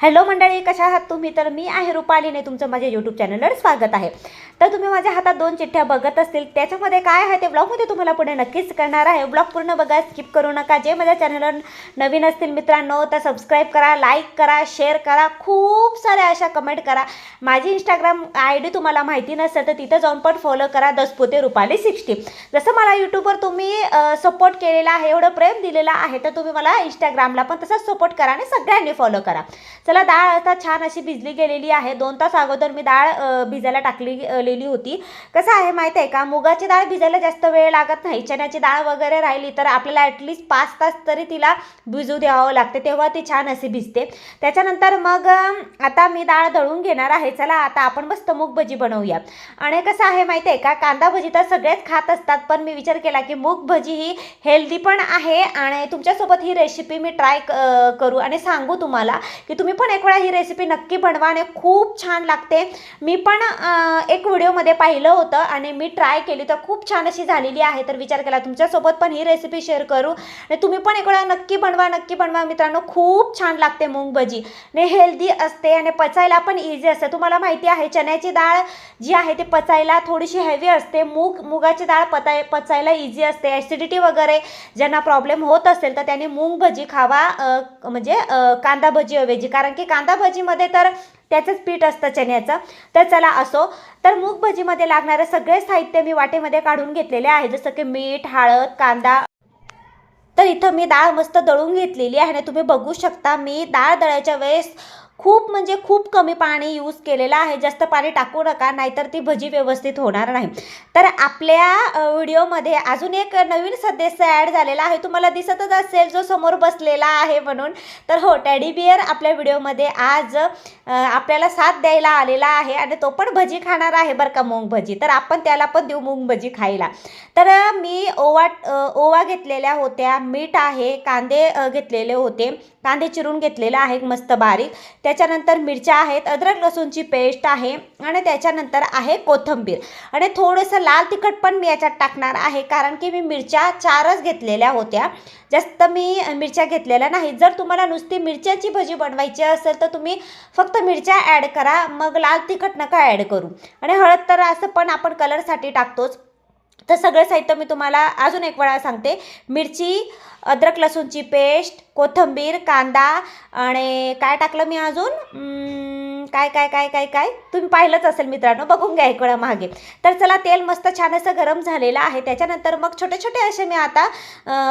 Hello मंडळी कशा आहात तुम्ही? तर मी आहे रुपालीने तुमचं माझ्या यूट्यूब चॅनलवर स्वागत आहे. तर तुम्ही माझ्या हातात दोन चिठ्ठ्या बघत असतील त्याच्यामध्ये काय आहे ते ब्लॉगमध्ये तुम्हाला पुढे नक्कीच करणार आहे. ब्लॉग पूर्ण बघा स्किप करू नका. जे माझ्या चॅनलवर नवीन असतील मित्रांनो तर सबस्क्राईब करा लाईक करा शेअर करा. खूप साऱ्या अशा कमेंट करा. माझी इंस्टाग्राम आय डी तुम्हाला माहिती नसेल तर तिथं जाऊन पण फॉलो करा. दसपोते रुपाली सिक्स्टी जसं मला यूट्यूबवर तुम्ही सपोर्ट केलेला आहे एवढं प्रेम दिलेलं आहे तर तुम्ही मला इंस्टाग्रामला पण तसंच सपोर्ट करा आणि सगळ्यांनी फॉलो करा. चला डाळ आता छान अशी भिजली गेलेली आहे. दोन तास अगोदर मी डाळ भिजायला टाकलेली होती. कसं आहे माहिती आहे का? मुगाची डाळ भिजायला जास्त वेळ लागत नाही. चण्याची डाळ वगैरे राहिली तर आपल्याला ॲटलिस्ट पाच तास तरी तिला भिजू द्यावं लागते. तेव्हा ती छान अशी भिजते. त्याच्यानंतर मग आता मी डाळ दळून घेणार आहे. चला आता आपण मस्त मूग भजी बनवूया. आणि कसं आहे माहिती आहे का? कांदा भजी तर सगळेच खात असतात पण मी विचार केला की मूग भजी ही हेल्दी पण आहे. आणि तुमच्यासोबत ही रेसिपी मी ट्राय करू आणि सांगू तुम्हाला की तुम्ही पण एक वेळा ही रेसिपी नक्की बनवा आणि खूप छान लागते. मी पण एक व्हिडिओमध्ये पाहिलं होतं आणि मी ट्राय केली तर खूप छान अशी झालेली आहे. तर विचार केला तुमच्यासोबत पण ही रेसिपी शेअर करू. आणि तुम्ही पण एक वेळा नक्की बनवा नक्की बनवा. मित्रांनो खूप छान लागते मूग भजी. आणि हेल्दी असते आणि पचायला पण इझी असते. तुम्हाला माहिती आहे चण्याची डाळ जी आहे ती पचायला थोडीशी हेवी असते. मूग मुगाची डाळ पचाय पचायला इझी असते. ॲसिडिटी वगैरे ज्यांना प्रॉब्लेम होत असेल तर त्यांनी मूग भजी खावा म्हणजे कांदा भजी ऐवजी. कारण की कांदा भजीमध्ये तर त्याचंच पीठ असतं चण्याचं. तर चला असो. तर मूग भजीमध्ये लागणारं सगळे साहित्य मी वाटेमध्ये काढून घेतलेले आहे. जसं की मीठ हळद कांदा. तर इथं मी डाळ मस्त दळून घेतलेली आहे आणि तुम्ही बघू शकता मी डाळ दळायच्या वेळेस खूप म्हणजे खूप कमी पाणी यूज केलेलं आहे. जास्त पाणी टाकू नका नाहीतर ती भजी व्यवस्थित होणार नाही. तर आपल्या व्हिडिओमध्ये अजून एक नवीन सदस्य ॲड झालेला आहे. तुम्हाला दिसतच असेल जो समोर बसलेला आहे म्हणून. तर हो टॅडी बियर आपल्या व्हिडिओमध्ये आज आपल्याला साथ द्यायला आलेला आहे आणि तो पण भजी खाणार आहे बरं का मूंग भजी. तर आपण त्याला पण देऊ मूंग भजी खायला. तर मी ओवा ओवा घेतलेल्या होत्या. मीठ आहे कांदे घेतलेले होते. कांदे चिरून घेतलेला आहे मस्त बारीक. त्याच्यानंतर मिरच्या आहेत अद्रक लसूणची पेस्ट आहे आणि त्याच्यानंतर आहे कोथिंबीर. आणि थोडंसं लाल तिखट पण मी याच्यात टाकणार आहे कारण की मी मिरच्या चारच घेतलेल्या होत्या. जास्त मी मिरच्या घेतलेल्या नाही. जर तुम्हाला नुसती मिरच्याची भजी बनवायची असेल तर तुम्ही फक्त मिरच्या ॲड करा मग लाल तिखट नका ॲड करू. आणि हळद तर असं पण आपण कलरसाठी टाकतोच. तर सगळं साहित्य मी तुम्हाला अजून एक वेळा सांगते. मिरची अद्रक लसूणची पेस्ट कोथिंबीर कांदा आणि काय टाकलं मी अजून? काय काय काय काय काय? तुम्ही पाहिलंच असेल मित्रांनो बघून घ्या एक वेळा मागे. तर चला तेल मस्त छान असं गरम झालेलं आहे. त्याच्यानंतर मग छोटे छोटे असे मी आता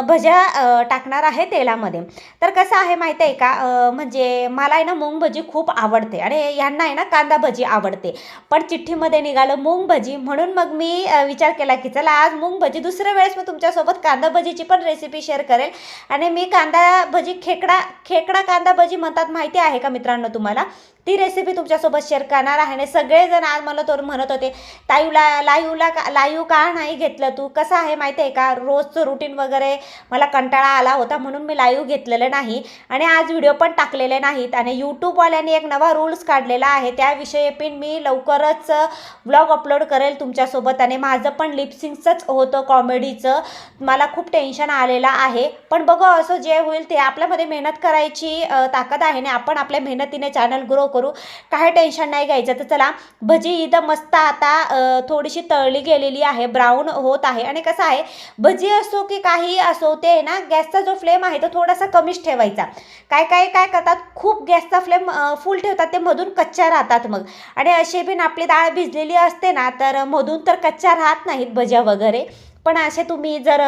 भज्या टाकणार आहे तेलामध्ये. तर कसं आहे माहिती आहे का म्हणजे मला आहे ना मूंग भजी खूप आवडते आणि यांना आहे ना कांदा भजी आवडते. पण चिठ्ठीमध्ये निघालं मूंग भजी म्हणून मग मी विचार केला की चला आज मूंग भजी दुसऱ्या वेळेस मी तुमच्यासोबत कांदा भजीची पण रेसिपी शेअर करेल. आणि मी कांदा भजी खेकडा खेकडा कांदा भजी म्हणतात माहिती आहे का मित्रांनो तुम्हाला? ती रेसिपी तुमच्यासोबत शेअर करणार आहे. आणि सगळेजण आज मला तर म्हणत होते ताईला लाईवला का लाईव का नाही घेतलं तू? कसं आहे माहिती आहे का? रोजचं रुटीन वगैरे मला कंटाळा आला होता म्हणून मी लाईव्ह घेतलेलं नाही. आणि आज व्हिडिओ पण टाकलेले नाहीत. आणि यूट्यूबवाल्यांनी एक नवा रूल्स काढलेला आहे. त्याविषयी पण मी लवकरच व्लॉग अपलोड करेल तुमच्यासोबत. आणि माझं पण लिपसिंगचंच होतं कॉमेडीचं मला खूप टेन्शन आलेलं आहे. पण बघू असं जे होईल ते आपल्यामध्ये मेहनत करायची ताकद आहे. आणि आपण आपल्या मेहनतीने चॅनल ग्रो करू काही टेन्शन नाही घ्यायचं. तर चला भजी इथं मस्त आता थोडीशी तळली गेलेली आहे. ब्राऊन होत आहे. आणि कसं आहे भजी असो की काही असो ते ना गॅसचा जो फ्लेम आहे तो थोडासा कमीच ठेवायचा. काय काय काय करतात खूप गॅसचा फ्लेम फुल ठेवतात. ते मधून कच्च्या राहतात मग. आणि अशी बिन आपली डाळ भिजलेली असते ना तर मधून तर कच्च्या राहत नाहीत भज्या वगैरे. पण असे तुम्ही जर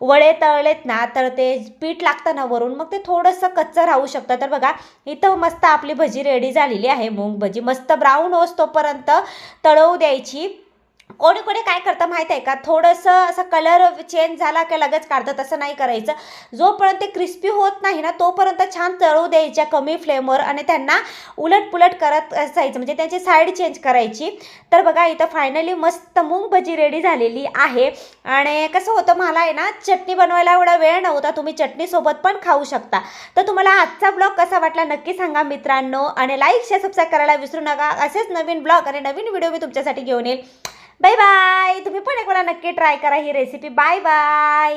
वळे तळलेत ना तर ते पीठ लागतं ना वरून मग ते थोडंसं कच्चं राहू शकतं. तर बघा इथं मस्त आपली भजी रेडी झालेली आहे. मूग भजी मस्त ब्राऊन होस तोपर्यंत तळवू द्यायची. कोणी कोणी काय करतं माहीत आहे का? थोडंसं असं कलर चेंज झाला की लगेच काढतं तसं नाही करायचं. जोपर्यंत ते क्रिस्पी होत नाही ना तोपर्यंत छान तळू द्यायच्या कमी फ्लेमवर आणि त्यांना उलटपुलट करत असायचं. म्हणजे त्यांची साईड चेंज करायची. तर बघा इथं फायनली मस्त मूग भजी रेडी झालेली आहे. आणि कसं होतं मला आहे ना चटणी बनवायला एवढा वेळ नव्हता. तुम्ही चटणीसोबत पण खाऊ शकता. तर तुम्हाला आजचा ब्लॉग कसा वाटला नक्की सांगा मित्रांनो. आणि लाईक शेअर सबस्क्राईब करायला विसरू नका. असेच नवीन ब्लॉग आणि नवीन व्हिडिओ मी तुमच्यासाठी घेऊन येईल. बाय बाय तुम्ही पण एक वेळा नक्की ट्राय करा ही रेसिपी बाय बाय